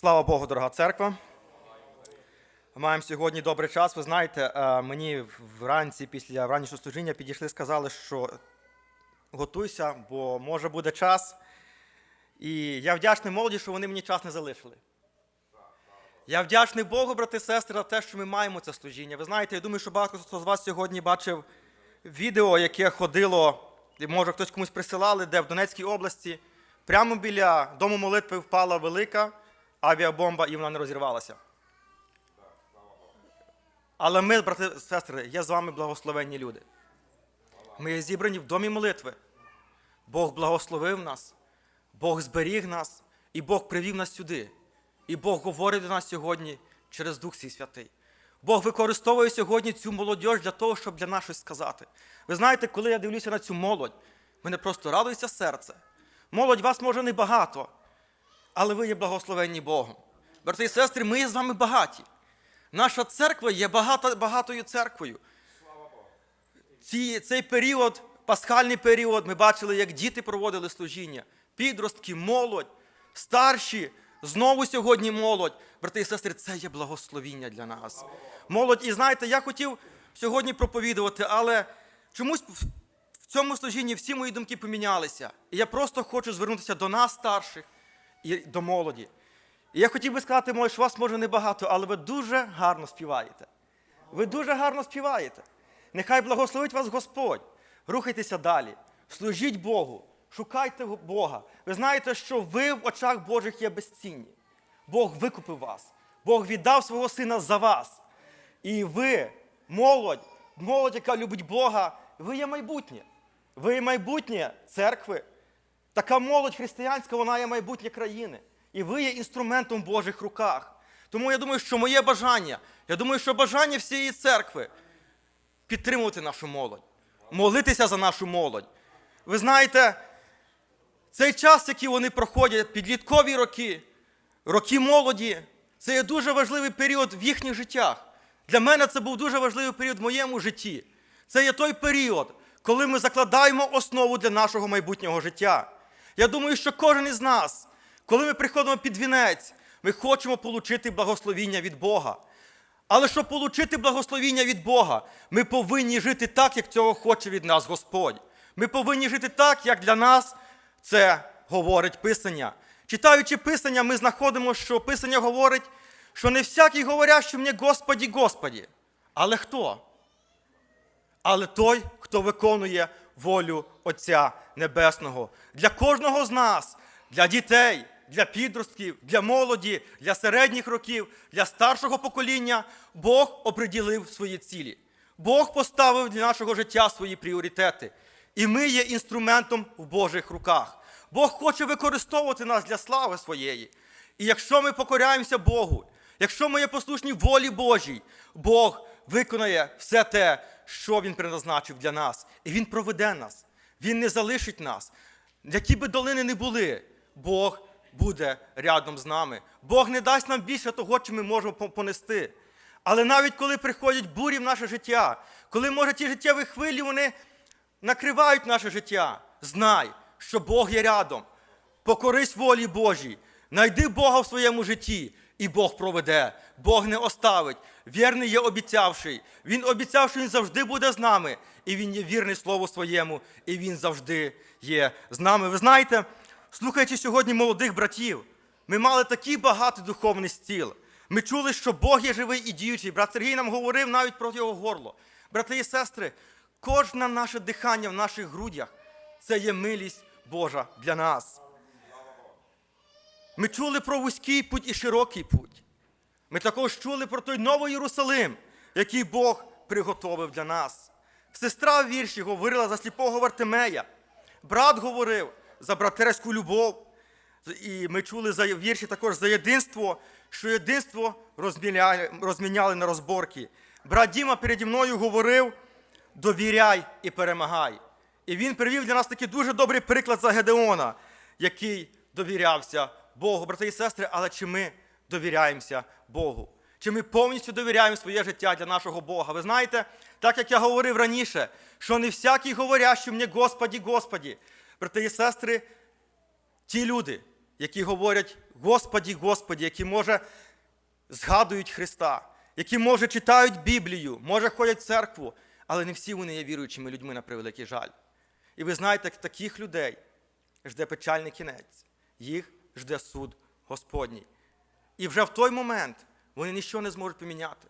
Слава Богу, дорога церква. Маємо сьогодні добрий час. Ви знаєте, е, мені вранці після ранішнього служіння підійшли, сказали, що готуйся, бо може буде час. І я вдячний молоді, що вони мені час не залишили. Я вдячний Богу, брати і сестри, за те, що ми маємо це служіння. Ви знаєте, я думаю, що багато хто з вас сьогодні бачив відео, яке ходило, і, може хтось комусь присилали, де в Донецькій області прямо біля дому молитви впала велика авіабомба і вона не розірвалася. Але ми, брати і сестри, є з вами благословенні люди. Ми є зібрані в домі молитви. Бог благословив нас, Бог зберіг нас, і Бог привів нас сюди. І Бог говорить до нас сьогодні через Дух Свій Святий. Бог використовує сьогодні цю молодь для того, щоб для нас щось сказати. Ви знаєте, коли я дивлюся на цю молодь, мене просто радується серце. Молодь вас може не багато, але ви є благословенні Богом. Брати і сестри, ми є з вами багаті. Наша церква є багато, багатою церквою. Ці, цей період, пасхальний період, ми бачили, як діти проводили служіння, підростки, молодь, старші, знову сьогодні молодь. Брати і сестри, це є благословіння для нас. Молодь, і знаєте, я хотів сьогодні проповідувати, але чомусь в- цьому служінні всі мої думки помінялися. І я просто хочу звернутися до нас, старших, до молоді. І я хотів би сказати, що вас може небагато, але ви дуже гарно співаєте. Ви дуже гарно співаєте. Нехай благословить вас Господь. Рухайтеся далі. Служіть Богу, шукайте Бога. Ви знаєте, що ви в очах Божих є безцінні. Бог викупив вас. Бог віддав свого сина за вас. І ви, молодь, молодь, яка любить Бога, ви є майбутнє. Ви є майбутнє церкви. Така молодь християнська, вона є майбутнє країни. І ви є інструментом в Божих руках. Тому я думаю, що моє бажання, я думаю, що бажання всієї церкви підтримувати нашу молодь, молитися за нашу молодь. Ви знаєте, цей час, який вони проходять, підліткові роки, роки молоді, це є дуже важливий період в їхніх життях. Для мене це був дуже важливий період в моєму житті. Це є той період, коли ми закладаємо основу для нашого майбутнього життя. Я думаю, що кожен із нас, коли ми приходимо під вінець, ми хочемо отримати благословіння від Бога. Але щоб отримати благословіння від Бога, ми повинні жити так, як цього хоче від нас Господь. Ми повинні жити так, як для нас це говорить Писання. Читаючи Писання, ми знаходимо, що Писання говорить, що не всякий говорящий мені Господі, Господі. Але хто? Але той, хто виконує волю Отця Небесного. Для кожного з нас, для дітей, для підростків, для молоді, для середніх років, для старшого покоління Бог оприділив свої цілі. Бог поставив для нашого життя свої пріоритети. І ми є інструментом в Божих руках. Бог хоче використовувати нас для слави своєї. І якщо ми покоряємося Богу, якщо ми є послушні волі Божій, Бог виконає все те, що Він призначив для нас. І Він проведе нас. Він не залишить нас. Які би долини не були, Бог буде рядом з нами. Бог не дасть нам більше того, що ми можемо понести. Але навіть коли приходять бурі в наше життя, коли, може, ті життєві хвилі вони накривають наше життя, знай, що Бог є рядом. Покорись волі Божій, найди Бога в своєму житті, і Бог проведе. Бог не оставить. Вірний є обіцявший. Він обіцяв, що він завжди буде з нами. І він є вірний слову своєму, і він завжди є з нами. Ви знаєте, слухаючи сьогодні молодих братів, ми мали такий багатий духовний стіл. Ми чули, що Бог є живий і діючий. Брат Сергій нам говорив навіть про його горло. Брати і сестри, кожне наше дихання в наших грудях це є милість Божа для нас. Ми чули про вузький путь і широкий путь. Ми також чули про той новий Єрусалим, який Бог приготовив для нас. Сестра в вірші говорила за сліпого Вартимея. Брат говорив за братерську любов. І ми чули за вірші також за єдинство, що єдинство розміняли, розміняли на розборки. Брат Діма переді мною говорив: довіряй і перемагай. І він привів для нас такий дуже добрий приклад за Гедеона, який довірявся Богу, брати і сестри, але чи ми довіряємося Богу? Чи ми повністю довіряємо своє життя для нашого Бога? Ви знаєте, так як я говорив раніше, що не всякий говорящий мені Господі, Господі, брати і сестри, ті люди, які говорять Господі, Господі, які може згадують Христа, які може читають Біблію, може ходять в церкву, але не всі вони є віруючими людьми на превеликий жаль. І ви знаєте, таких людей жде печальний кінець, їх жде суд Господній. І вже в той момент вони нічого не зможуть поміняти.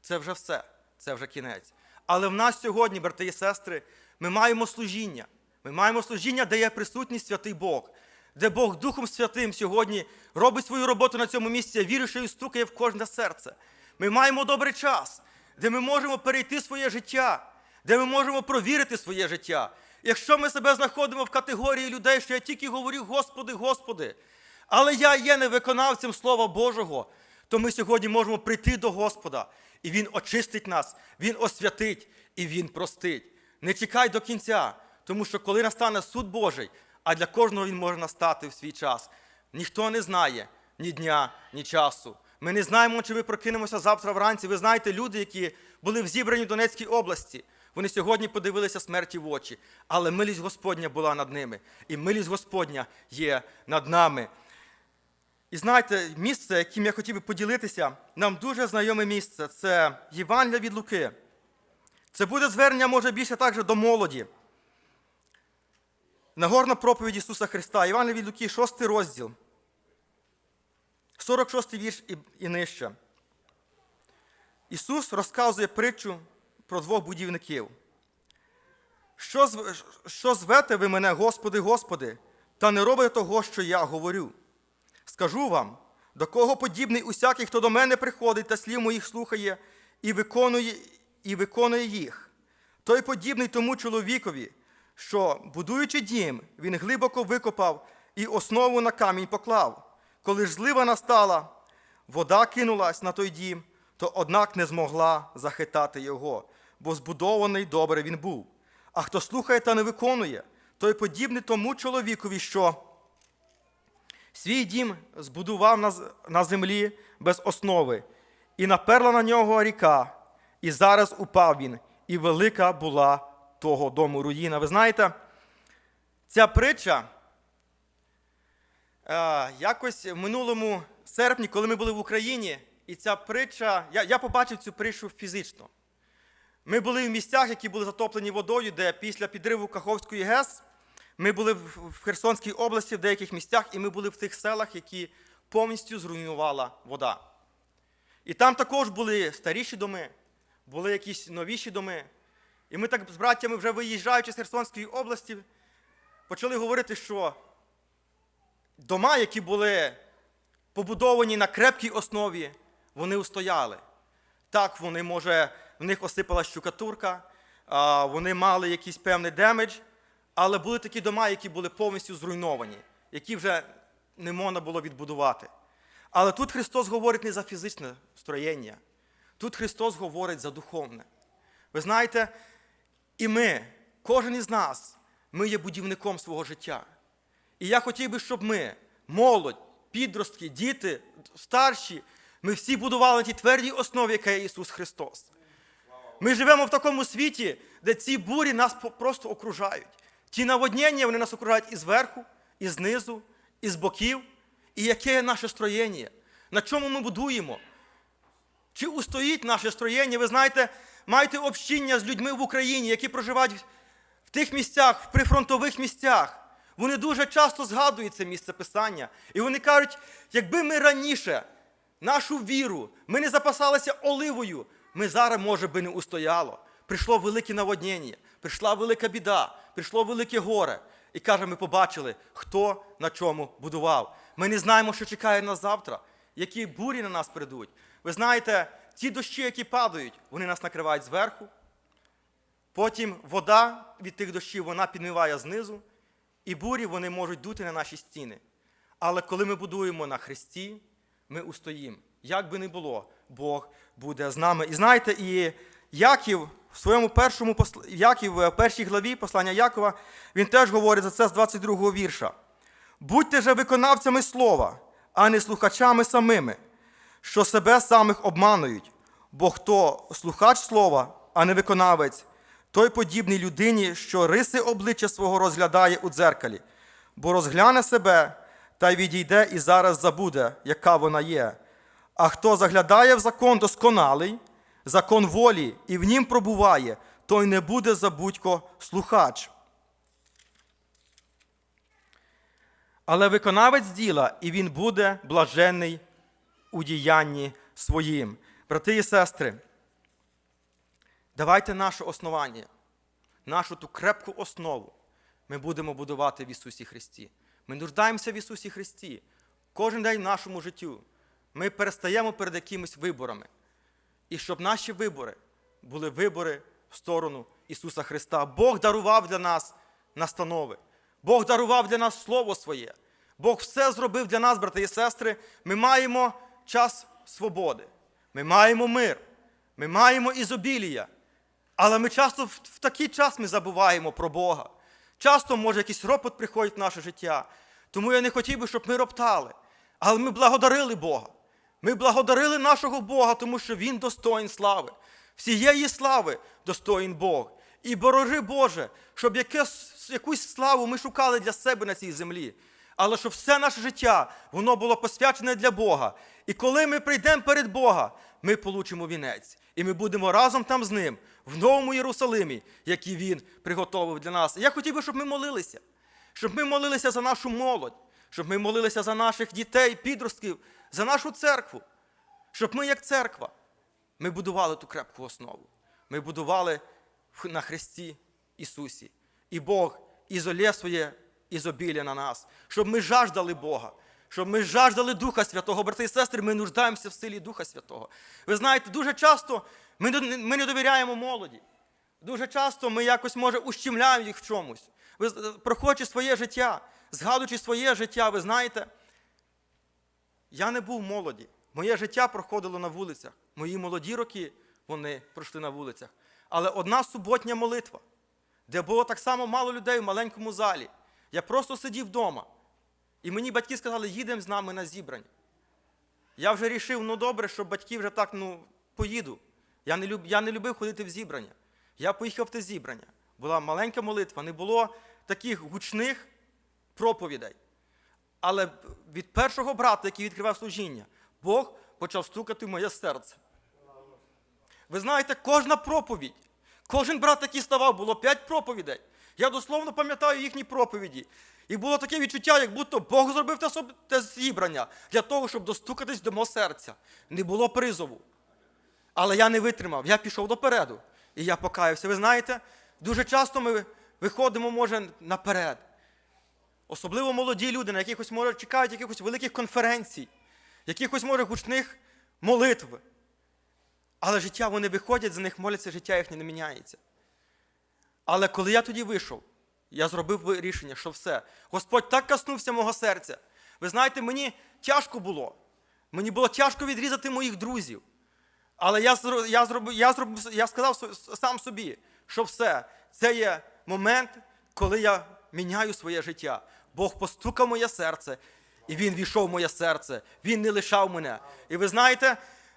Це вже все, це вже кінець. Але в нас сьогодні, брати і сестри, ми маємо служіння. Ми маємо служіння, де є присутність святий Бог, де Бог Духом Святим сьогодні робить свою роботу на цьому місці, я і стукає в кожне серце. Ми маємо добрий час, де ми можемо перейти своє життя, де ми можемо провірити своє життя. Якщо ми себе знаходимо в категорії людей, що я тільки говорю Господи, Господи, але я є не виконавцем Слова Божого, то ми сьогодні можемо прийти до Господа, і Він очистить нас, Він освятить і Він простить. Не чекай до кінця, тому що коли настане суд Божий, а для кожного він може настати в свій час, ніхто не знає ні дня, ні часу. Ми не знаємо, чи ми прокинемося завтра вранці. Ви знаєте, люди, які були в зібранні в Донецькій області, вони сьогодні подивилися смерті в очі, але милість Господня була над ними, і милість Господня є над нами. І знаєте, місце, яким я хотів би поділитися, нам дуже знайоме місце це Євангелія від Луки. Це буде звернення, може, більше також до молоді. Нагорна проповідь Ісуса Христа, Євангелія від Луки, 6 розділ, 46 вірш і, і нижче. Ісус розказує притчу про двох будівників. Що, що звете ви мене, Господи, Господи, та не робите того, що я говорю? Скажу вам, до кого подібний усякий, хто до мене приходить та слів моїх слухає і виконує, і виконує їх. Той подібний тому чоловікові, що, будуючи дім, він глибоко викопав і основу на камінь поклав. Коли ж злива настала, вода кинулась на той дім, то однак не змогла захитати його, бо збудований добре він був. А хто слухає та не виконує, той подібний тому чоловікові, що Свій дім збудував на, землі без основи, і наперла на нього ріка, і зараз упав він, і велика була того дому руїна. Ви знаєте, ця притча е, якось в минулому серпні, коли ми були в Україні, і ця притча, я, я побачив цю притчу фізично. Ми були в місцях, які були затоплені водою, де після підриву Каховської ГЕС ми були в Херсонській області в деяких місцях, і ми були в тих селах, які повністю зруйнувала вода. І там також були старіші доми, були якісь новіші доми. І ми так з браттями, вже виїжджаючи з Херсонської області, почали говорити, що дома, які були побудовані на крепкій основі, вони устояли. Так, вони, може, в них осипала щукатурка, вони мали якийсь певний демедж, але були такі дома, які були повністю зруйновані, які вже не можна було відбудувати. Але тут Христос говорить не за фізичне строєння, тут Христос говорить за духовне. Ви знаєте, і ми, кожен із нас, ми є будівником свого життя. І я хотів би, щоб ми, молодь, підростки, діти, старші, ми всі будували тій твердій основі, яка є Ісус Христос. Ми живемо в такому світі, де ці бурі нас просто окружають. Ті наводнення, вони нас окружають і зверху, і знизу, і з боків. І яке наше строєння? На чому ми будуємо? Чи устоїть наше строєння? Ви знаєте, маєте общіння з людьми в Україні, які проживають в тих місцях, в прифронтових місцях. Вони дуже часто згадують це місце писання. І вони кажуть, якби ми раніше нашу віру, ми не запасалися оливою, ми зараз, може би, не устояло. Прийшло велике наводнення, прийшла велика біда, прийшло велике горе. І каже, ми побачили, хто на чому будував. Ми не знаємо, що чекає нас завтра, які бурі на нас прийдуть. Ви знаєте, ті дощі, які падають, вони нас накривають зверху. Потім вода від тих дощів вона підмиває знизу, і бурі вони можуть дути на наші стіни. Але коли ми будуємо на Христі, ми устоїмо. Як би не було, Бог буде з нами. І знаєте, і Яків в своєму першому посл- Яків в першій главі послання Якова, він теж говорить за це з 22 вірша. Будьте же виконавцями слова, а не слухачами самими, що себе самих обманують. Бо хто слухач слова, а не виконавець, той подібний людині, що риси обличчя свого розглядає у дзеркалі, бо розгляне себе та й відійде і зараз забуде, яка вона є. А хто заглядає в закон досконалий, закон волі, і в нім пробуває, той не буде забудько слухач. Але виконавець діла, і він буде блаженний у діянні своїм. Брати і сестри, давайте наше основання, нашу ту крепку основу ми будемо будувати в Ісусі Христі. Ми нуждаємося в Ісусі Христі. Кожен день в нашому життю ми перестаємо перед якимись виборами. І щоб наші вибори були вибори в сторону Ісуса Христа. Бог дарував для нас настанови. Бог дарував для нас Слово Своє. Бог все зробив для нас, брати і сестри. Ми маємо час свободи. Ми маємо мир. Ми маємо ізобілія. Але ми часто в, такий час ми забуваємо про Бога. Часто, може, якийсь ропот приходить в наше життя. Тому я не хотів би, щоб ми роптали. Але ми благодарили Бога. Ми благодарили нашого Бога, тому що Він достоїн слави. Всієї слави достоїн Бог. І борожи Боже, щоб якесь, якусь славу ми шукали для себе на цій землі. Але щоб все наше життя воно було посвячене для Бога. І коли ми прийдемо перед Бога, ми получимо вінець. І ми будемо разом там з ним, в новому Єрусалимі, який Він приготовив для нас. І я хотів би, щоб ми молилися, щоб ми молилися за нашу молодь, щоб ми молилися за наших дітей, підростків, за нашу церкву, щоб ми, як церква, ми будували ту крепку основу. Ми будували на Христі Ісусі. І Бог ізолє своє ізобілля на нас, щоб ми жаждали Бога, щоб ми жаждали Духа Святого. Брати і сестри, ми нуждаємося в силі Духа Святого. Ви знаєте, дуже часто ми ми не довіряємо молоді. Дуже часто ми якось, може, ущемляємо їх в чомусь. Ви проходячи своє життя, згадуючи своє життя, ви знаєте, я не був молоді. Моє життя проходило на вулицях. Мої молоді роки вони пройшли на вулицях. Але одна суботня молитва, де було так само мало людей в маленькому залі. Я просто сидів вдома. І мені батьки сказали, їдемо з нами на зібрання. Я вже рішив, ну добре, що батьки вже так, ну, поїду. Я не, люб, я не любив ходити в зібрання. Я поїхав в те зібрання. Була маленька молитва, не було таких гучних проповідей. Але від першого брата, який відкривав служіння, Бог почав стукати в моє серце. Ви знаєте, кожна проповідь, кожен брат, який ставав, було п'ять проповідей. Я дословно пам'ятаю їхні проповіді. І було таке відчуття, як будто Бог зробив те, те зібрання для того, щоб достукатись до мого серця. Не було призову. Але я не витримав, я пішов допереду. І я покаявся. Ви знаєте, дуже часто ми виходимо, може, наперед. Особливо молоді люди, на якихось може чекають якихось великих конференцій, якихось може гучних молитв. Але життя вони виходять, за них моляться, життя їхнє не міняється. Але коли я тоді вийшов, я зробив рішення, що все. Господь так коснувся мого серця. Ви знаєте, мені тяжко було. Мені було тяжко відрізати моїх друзів. Але я, я, зробив, я, зробив, я сказав сам собі, що все, це є момент, коли я міняю своє життя. Бог постукав моє серце, і Він війшов в моє серце. Він не лишав мене. І ви знаєте,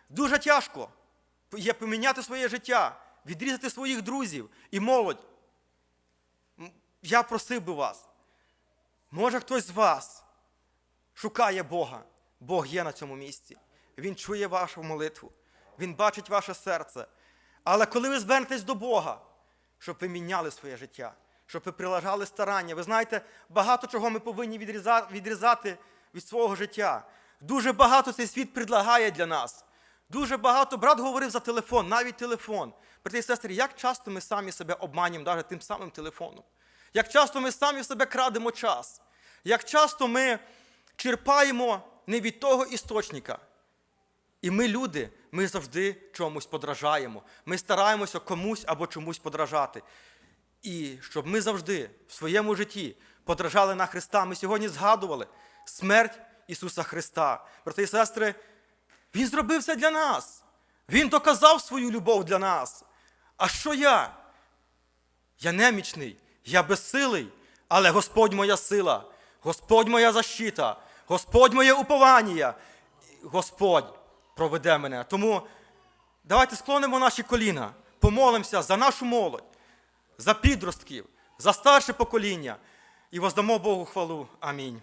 дуже тяжко є поміняти своє життя, відрізати своїх друзів і молодь. Я просив би вас, може хтось з вас шукає Бога. Бог є на цьому місці. Він чує вашу молитву, Він бачить ваше серце. Але коли ви звернетесь до Бога, щоб ви міняли своє життя, щоб ви прилажали старання, ви знаєте, багато чого ми повинні відрізати від свого життя. Дуже багато цей світ предлагає для нас. Дуже багато брат говорив за телефон, навіть телефон. Брати і сестри, як часто ми самі себе обманюємо навіть тим самим телефоном? Як часто ми самі в себе крадемо час? Як часто ми черпаємо не від того істочника? І ми, люди, ми завжди чомусь подражаємо. Ми стараємося комусь або чомусь подражати. І щоб ми завжди в своєму житті подражали на Христа. Ми сьогодні згадували смерть Ісуса Христа. Брати і сестри, Він зробив це для нас. Він доказав свою любов для нас. А що я? Я немічний, я безсилий, але Господь моя сила, Господь моя защита, Господь моє уповання, Господь проведе мене. Тому давайте склонимо наші коліна, помолимося за нашу молодь, за підростків, за старше покоління і воздамо Богу хвалу. Амінь.